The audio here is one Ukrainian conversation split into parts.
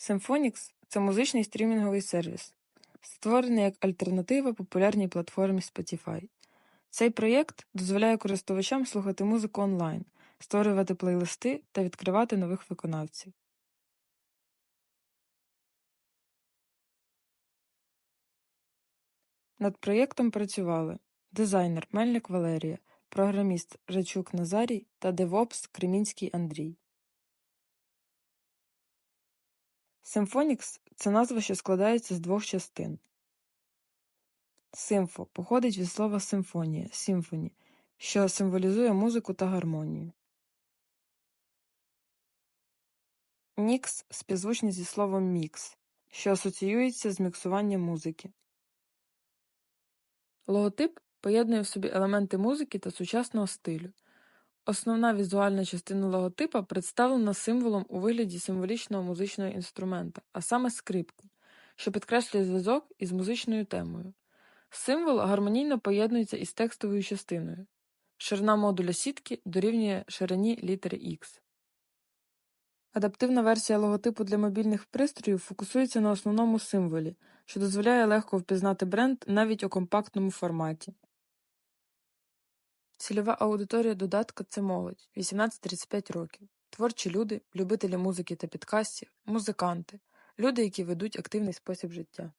Symfonics – це музичний стрімінговий сервіс, створений як альтернатива популярній платформі Spotify. Цей проєкт дозволяє користувачам слухати музику онлайн, створювати плейлисти та відкривати нових виконавців. Над проєктом працювали дизайнер Мельник Валерія, програміст Рачук Назарій та девопс Кремінський Андрій. Symfonics – це назва, що складається з двох частин. Симфо походить від слова симфонія сімфоні, що символізує музику та гармонію. Нікс співзвучний зі словом мікс, що асоціюється з міксуванням музики. Логотип поєднує в собі елементи музики та сучасного стилю. Основна візуальна частина логотипа представлена символом у вигляді символічного музичного інструмента, а саме скрипки, що підкреслює зв'язок із музичною темою. Символ гармонійно поєднується із текстовою частиною. Ширина модуля сітки дорівнює ширині літери X. Адаптивна версія логотипу для мобільних пристроїв фокусується на основному символі, що дозволяє легко впізнати бренд навіть у компактному форматі. Цільова аудиторія додатка це молодь 18-35 років, творчі люди, любителі музики та підкастів, музиканти, люди, які ведуть активний спосіб життя.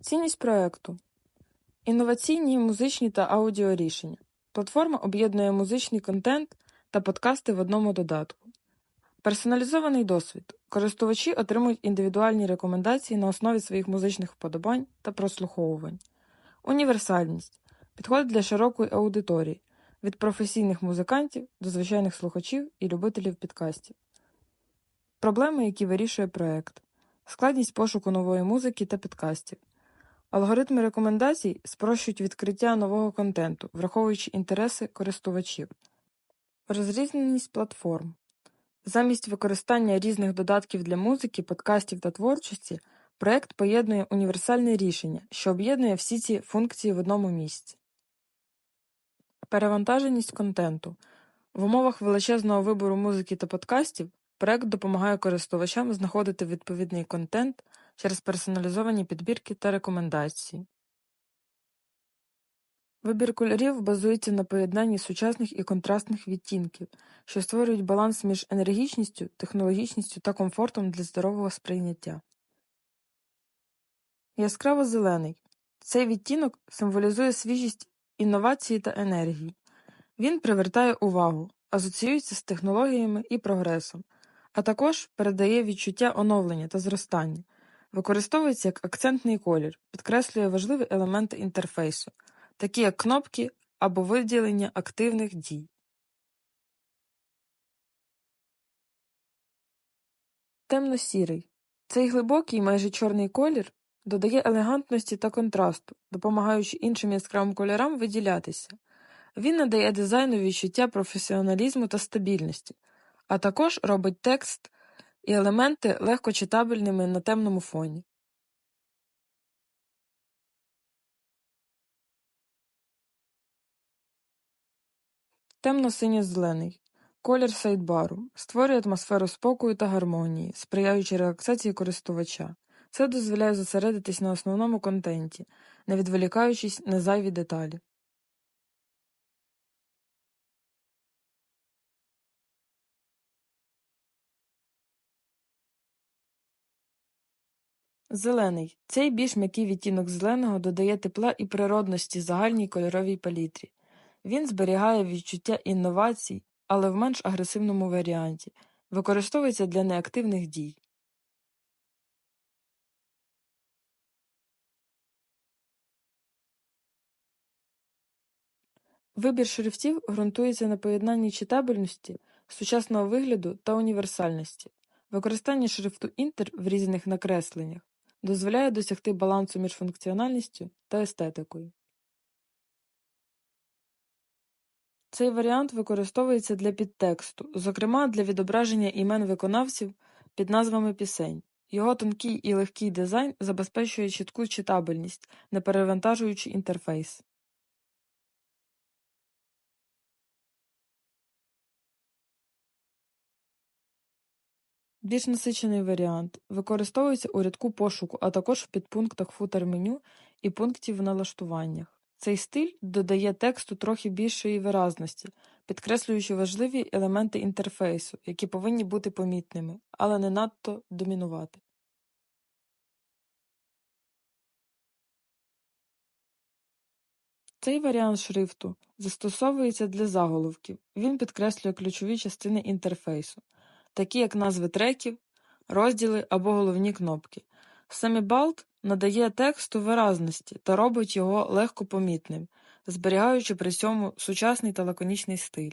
Цінність проекту інноваційні музичні та аудіорішення. Платформа об'єднує музичний контент та подкасти в одному додатку. Персоналізований досвід. Користувачі отримують індивідуальні рекомендації на основі своїх музичних вподобань та прослуховувань. Універсальність підходить для широкої аудиторії від професійних музикантів до звичайних слухачів і любителів підкастів. Проблеми, які вирішує проект, складність пошуку нової музики та підкастів. Алгоритми рекомендацій спрощують відкриття нового контенту, враховуючи інтереси користувачів. Розрізненість платформ. Замість використання різних додатків для музики, подкастів та творчості, проект поєднує універсальне рішення, що об'єднує всі ці функції в одному місці. Перевантаженість контенту. В умовах величезного вибору музики та подкастів проект допомагає користувачам знаходити відповідний контент через персоналізовані підбірки та рекомендації. Вибір кольорів базується на поєднанні сучасних і контрастних відтінків, що створюють баланс між енергічністю, технологічністю та комфортом для здорового сприйняття. Яскраво зелений цей відтінок символізує свіжість інновації та енергії. Він привертає увагу, асоціюється з технологіями і прогресом, а також передає відчуття оновлення та зростання, використовується як акцентний колір, підкреслює важливі елементи інтерфейсу такі як кнопки або виділення активних дій. Темно-сірий. Цей глибокий, майже чорний колір додає елегантності та контрасту, допомагаючи іншим яскравим кольорам виділятися. Він надає дизайну відчуття професіоналізму та стабільності, а також робить текст і елементи легко читабельними на темному фоні. Темно-синьо-зелений колір сайдбару створює атмосферу спокою та гармонії, сприяючи релаксації користувача. Це дозволяє зосередитись на основному контенті, не відволікаючись на зайві деталі. Зелений цей більш м'який відтінок зеленого додає тепла і природності загальній кольоровій палітрі. Він зберігає відчуття інновацій, але в менш агресивному варіанті, використовується для неактивних дій. Вибір шрифтів ґрунтується на поєднанні читабельності, сучасного вигляду та універсальності. Використання шрифту Інтер в різних накресленнях дозволяє досягти балансу між функціональністю та естетикою. Цей варіант використовується для підтексту, зокрема для відображення імен виконавців під назвами пісень. Його тонкий і легкий дизайн забезпечує чітку читабельність, не перевантажуючи інтерфейс. Більш насичений варіант використовується у рядку пошуку, а також в підпунктах футер меню і пунктів в налаштуваннях. Цей стиль додає тексту трохи більшої виразності, підкреслюючи важливі елементи інтерфейсу, які повинні бути помітними, але не надто домінувати. Цей варіант шрифту застосовується для заголовків. Він підкреслює ключові частини інтерфейсу, такі як назви треків, розділи або головні кнопки. Семібалт надає тексту виразності та робить його легко помітним, зберігаючи при цьому сучасний та лаконічний стиль.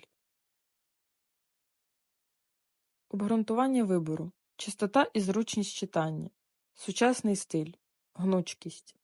Обґрунтування вибору. Чистота і зручність читання. Сучасний стиль. Гнучкість.